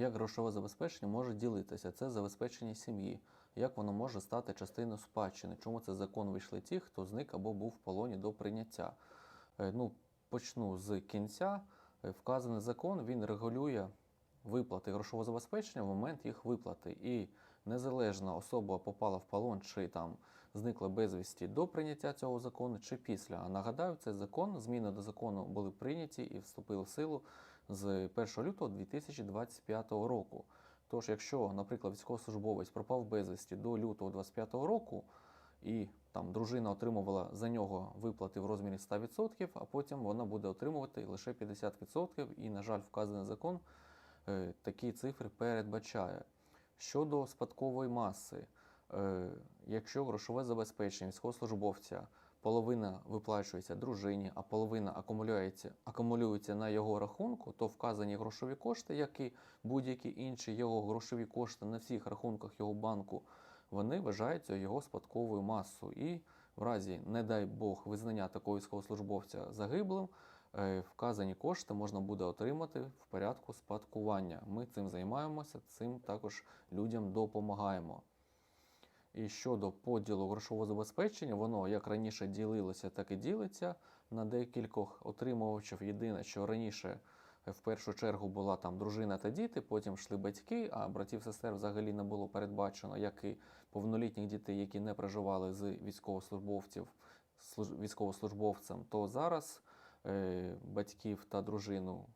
Як грошове забезпечення може ділитися? Це забезпечення сім'ї. Як воно може стати частиною спадщини? Чому це закон вийшли ті, хто зник або був в полоні до прийняття? Е, Ну, почну з кінця. Е, Вказаний закон він регулює виплати грошового забезпечення в момент їх виплати. І незалежно особа попала в полон чи там зникла безвісті до прийняття цього закону чи після. А нагадаю, цей закон, зміни до закону були прийняті і вступили в силу з 1 лютого 2025 року. Тож, якщо, наприклад, військовослужбовець пропав безвісті до лютого 2025 року, і там дружина отримувала за нього виплати в розмірі 100%, а потім вона буде отримувати лише 50%, і, на жаль, вказаний закон е, такі цифри передбачає. Щодо спадкової маси, е, якщо грошове забезпечення військовослужбовця половина виплачується дружині, а половина акумулюється, акумулюється на його рахунку, то вказані грошові кошти, як і будь-які інші його грошові кошти на всіх рахунках його банку, вони вважаються його спадковою масою. І в разі, не дай Бог, визнання такого військовослужбовця загиблим, е, вказані кошти можна буде отримати в порядку спадкування. Ми цим займаємося, цим також людям допомагаємо. І щодо поділу грошового забезпечення, воно як раніше ділилося, так і ділиться на декількох отримувачів. Єдине, що раніше е, в першу чергу була там дружина та діти, потім йшли батьки, а братів сестер взагалі не було передбачено, як і повнолітніх дітей, які не проживали з військовослужбовців служ- військовослужбовцем, то зараз е, батьків та дружину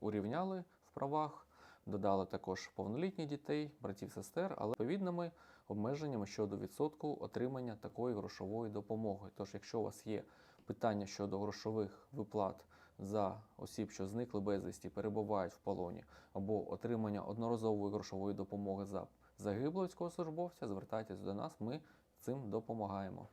урівняли в правах. Додали також повнолітніх дітей, братів сестер, але відповідними обмеженнями щодо відсотку отримання такої грошової допомоги. Тож, якщо у вас є питання щодо грошових виплат за осіб, що зникли безвісті, перебувають в полоні, або отримання одноразової грошової допомоги за загиблого військовослужбовця, звертайтесь до нас, ми цим допомагаємо.